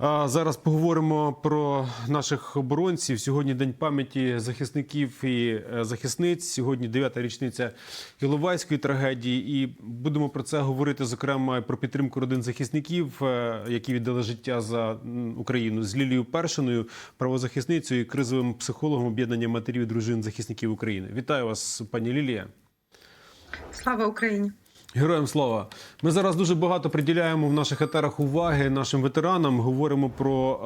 А зараз поговоримо про наших оборонців. Сьогодні день пам'яті захисників і е, захисниць. Сьогодні дев'ята річниця Іловайської трагедії, і будемо про це говорити зокрема про підтримку родин захисників, е, які віддали життя за Україну з Лілією Першиною, правозахисницею і кризовим психологом об'єднання матерів і дружин захисників України. Вітаю вас, пані Лілія. Слава Україні! Героям слава! Ми зараз дуже багато приділяємо в наших етерах уваги нашим ветеранам. Говоримо про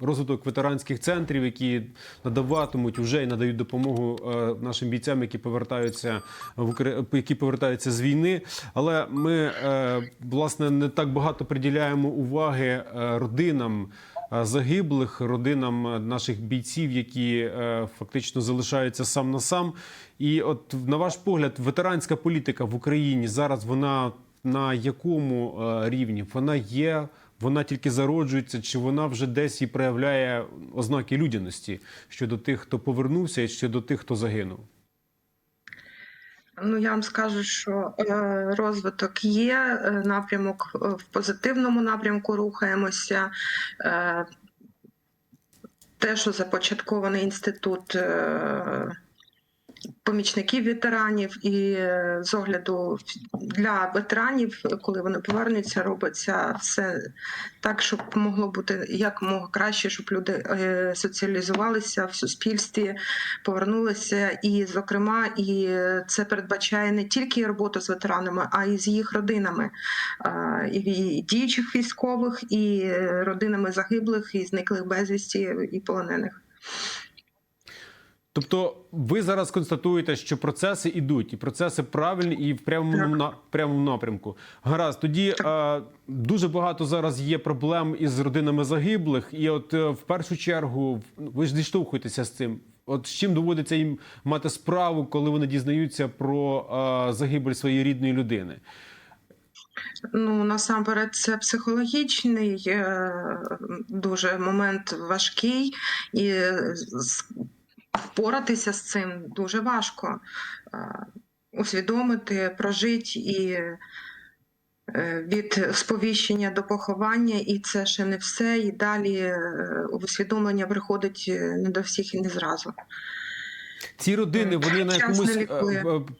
е, розвиток ветеранських центрів, які надаватимуть вже і надають допомогу е, нашим бійцям, які повертаються в Укра- які повертаються з війни. Але ми е, власне не так багато приділяємо уваги родинам. Е, Загиблих родинам е, наших бійців, які е, фактично залишаються сам на сам. І от на ваш погляд, ветеранська політика в Україні зараз вона на якому рівні? Вона є, вона тільки зароджується, чи вона вже десь і проявляє ознаки людяності щодо тих, хто повернувся, і щодо тих, хто загинув? Ну я вам скажу, що е, розвиток є, е, напрямок е, в позитивному напрямку рухаємося. Те, що започаткований інститут помічників ветеранів, і е, з огляду для ветеранів, коли вони повернуться, робиться все так, щоб могло бути якомога краще, щоб люди е, соціалізувалися в суспільстві, повернулися. І, зокрема, і це передбачає не тільки роботу з ветеранами, а й з їх родинами, е, і діючих військових, і родинами загиблих, і зниклих безвісті, і полонених. Тобто, ви зараз констатуєте, що процеси ідуть, і процеси правильні і в прямому на прямому напрямку. Гаразд, тоді е, дуже багато зараз є проблем із родинами загиблих, і от е, в першу чергу ви ж зіштовхуєтеся з цим. От з чим доводиться їм мати справу, коли вони дізнаються про е, загибель своєї рідної людини? Ну насамперед, це психологічний е, дуже момент важкий, і впоратися з цим дуже важко. Е, Усвідомити, прожити і е, від сповіщення до поховання, і це ще не все. І далі е, усвідомлення приходить не до всіх і не зразу. Ці родини, вони на якомусь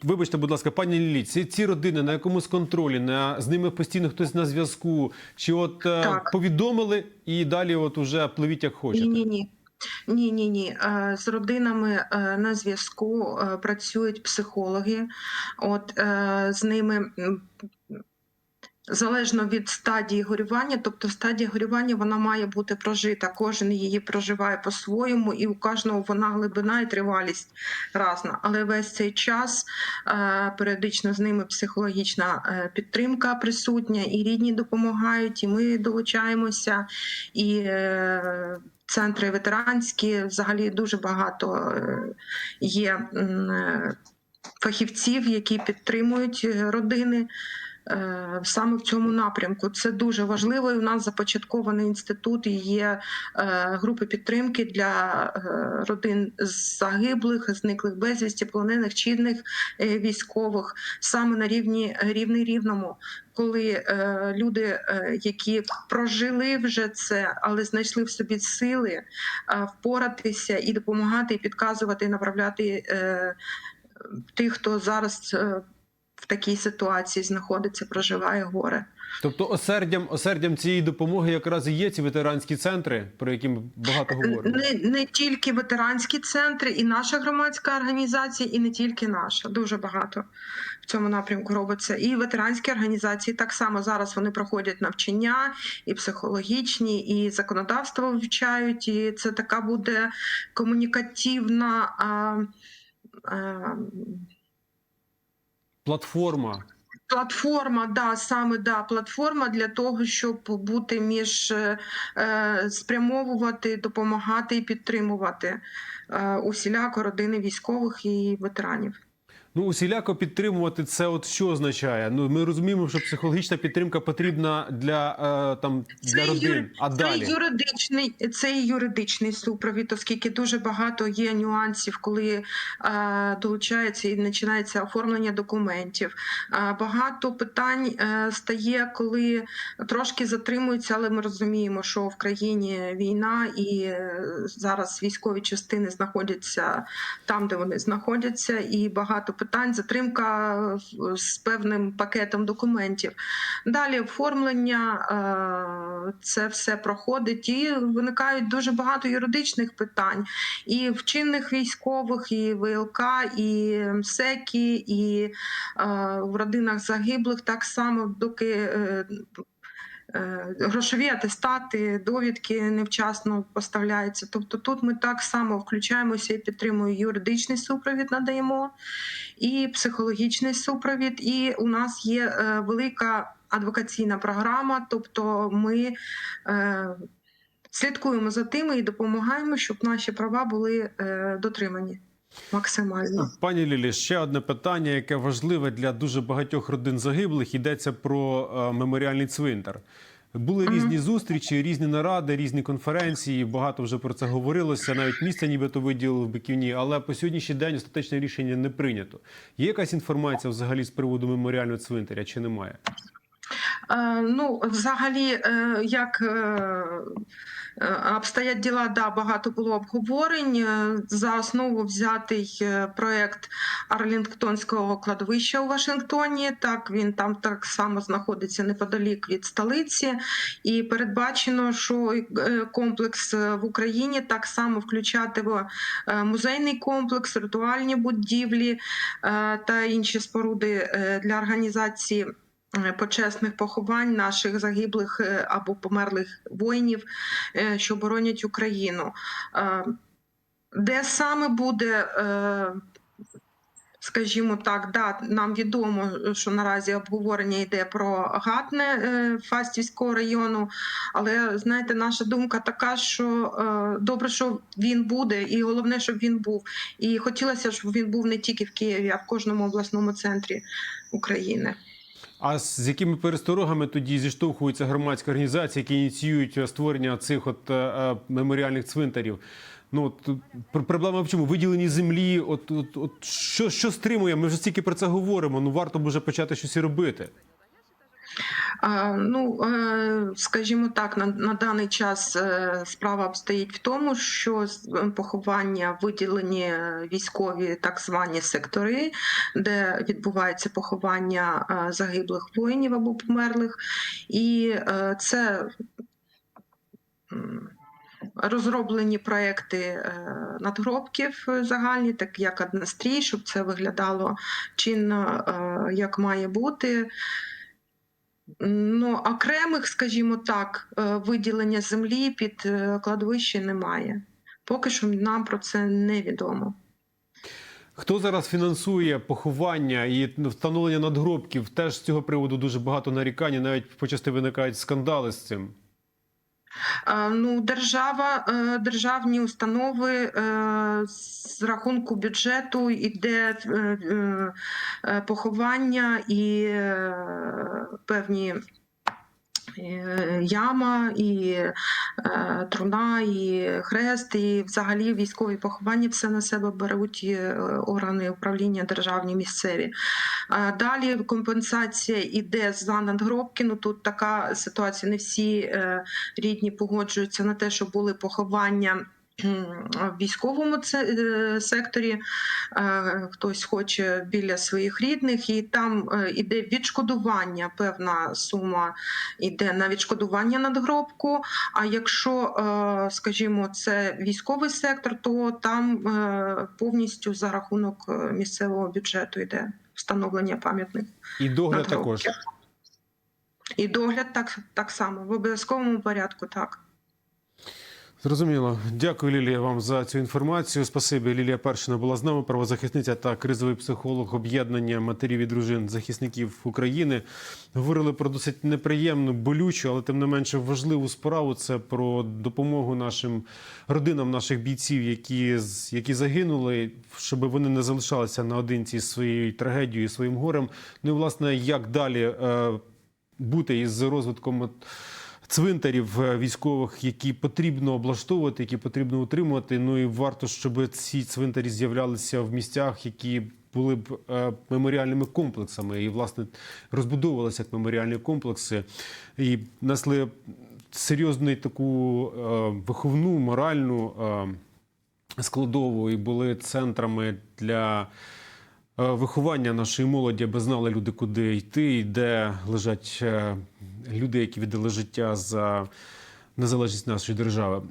вибачте, будь ласка, пані Лілі, ці, ці родини на якомусь контролі, на з ними постійно хтось на зв'язку, чи от Так. повідомили і далі, от уже пливіть як хочете. Ні, ні, ні. Ні, ні, ні. З родинами е, на зв'язку е, працюють психологи. От е, з ними. Залежно від стадії горювання, тобто стадія горювання вона має бути прожита. Кожен її проживає по-своєму, і у кожного вона глибина і тривалість разна. Але весь цей час е, періодично з ними психологічна е, підтримка присутня, і рідні допомагають, і ми долучаємося. І е, центри ветеранські взагалі дуже багато є фахівців, які підтримують родини. Е, Саме в цьому напрямку це дуже важливо. І у нас започаткований інститут і є е, групи підтримки для е, родин загиблих, зниклих безвісті, полонених чинних військових саме на рівні рівний рівному коли е, люди, е, які прожили вже це, але знайшли в собі сили е, впоратися і допомагати, і підказувати, і направляти е, тих, хто зараз е, в такій ситуації знаходиться, проживає горе. Тобто осердям, осердям цієї допомоги якраз і є ці ветеранські центри, про які ми багато говоримо. Не, не тільки ветеранські центри, і наша громадська організація, і не тільки наша. Дуже багато в цьому напрямку робиться. І ветеранські організації так само зараз вони проходять навчання, і психологічні, і законодавство вивчають. І це така буде комунікативна. А, а, Платформа. Платформа, да, саме да, платформа для того, щоб бути між е, е, спрямовувати, допомагати і підтримувати е, усіляко родини військових і ветеранів. Ну, усіляко підтримувати це, от що означає? Ну, ми розуміємо, що психологічна підтримка потрібна для е, там для родин. юри- А це далі юридичний, це юридичний супровід, оскільки дуже багато є нюансів, коли е, долучається і починається оформлення документів. Е, багато питань е, стає, коли трошки затримуються, але ми розуміємо, що в країні війна і е, зараз військові частини знаходяться там, де вони знаходяться, і багато питань, затримка е, з певним пакетом документів. Далі оформлення е, це все проходить, і виникають дуже багато юридичних питань і в чинних військових, і ВЛК, і МСЕКі, і е, в родинах загиблих так само, доки. Е, Грошові атестати, довідки невчасно поставляються. Тобто тут ми так само включаємося і підтримуємо юридичний супровід, надаємо і психологічний супровід. І у нас є е, велика адвокаційна програма, тобто ми е, слідкуємо за тими і допомагаємо, щоб наші права були дотримані максимально. Пані Лілі, ще одне питання, яке важливе для дуже багатьох родин загиблих. Йдеться про е, меморіальний цвинтар. Були різні зустрічі, різні наради, різні конференції. Багато вже про це говорилося. Навіть місце нібито виділили в Биківні, але по сьогоднішній день остаточне рішення не прийнято. Є якась інформація взагалі з приводу меморіального цвинтаря чи немає? Е, Ну, взагалі, е, як е, обстоять діла, да, багато було обговорень. Е, За основу взятий е, проект Арлінгтонського кладовища у Вашингтоні. Так, він там так само знаходиться неподалік від столиці, і передбачено, що е, комплекс е, в Україні так само включатиме е, музейний комплекс, ритуальні будівлі е, та інші споруди е, для організації е, почесних поховань наших загиблих е, або померлих воїнів, е, що боронять Україну. Е, Де саме буде, е, скажімо так, да, нам відомо, що наразі обговорення йде про Гатне е, Фастівського району, але знаєте, наша думка така, що е, добре, що він буде, і головне, щоб він був. І хотілося, щоб він був не тільки в Києві, а в кожному обласному центрі України. А з якими пересторогами тоді зіштовхуються громадські організації, які ініціюють е, створення цих от е, е, меморіальних цвинтарів? Ну от проблема в чому? Виділені землі. От, от, от що, що стримує? Ми вже стільки про це говоримо. Ну варто б вже почати щось і робити. Ну, е, скажімо так, на, на даний час е, справа обстоїть в тому, що е, поховання виділені військові так звані сектори, де відбувається поховання загиблих воїнів або померлих, і це. Розроблені проекти надгробків загальні, так як однострій, щоб це виглядало чинно, як має бути. Ну, окремих, скажімо так, е, виділення землі під е, кладовище немає. Поки що нам про це невідомо. Хто зараз фінансує поховання і встановлення надгробків? Теж з цього приводу дуже багато нарікань, навіть почасти виникають скандали з цим. Ну, держава, е, державні установи е, з рахунку бюджету йде е, поховання і певні. Е, Яма, і е, труна, і хрест, і взагалі військові поховання все на себе беруть е, органи управління державні місцеві. Далі компенсація іде за надгробки. Ну тут така ситуація. Не всі рідні погоджуються на те, що були поховання. В військовому е, секторі Е, хтось хоче біля своїх рідних, і там е, іде відшкодування, певна сума йде на відшкодування надгробку. А якщо, скажімо, це військовий сектор, то там повністю за рахунок місцевого бюджету йде встановлення пам'ятних І догляд надгробків. також. І догляд так, так само в обов'язковому порядку, так. Зрозуміло. Дякую, Лілія, вам за цю інформацію. Спасибі. Лілія Першина була з нами, правозахисниця та кризовий психолог об'єднання матерів і дружин захисників України. Говорили про досить неприємну, болючу, але тим не менше важливу справу. Це про допомогу нашим родинам наших бійців, які, які загинули, щоб вони не залишалися наодинці своєю трагедією, своїм горем. Ну і власне, як далі е, бути із розвитком. Цвинтарів е, військових, які потрібно облаштовувати, які потрібно утримувати. Ну і варто, щоб ці цвинтарі з'являлися в місцях, які були б е, меморіальними комплексами, і власне розбудовувалися як меморіальні комплекси, і несли серйозну таку е, виховну, моральну складову, і були центрами для. Е, Виховання нашої молоді, аби знали люди, куди йти, і де лежать е, люди, які віддали життя за незалежність нашої держави.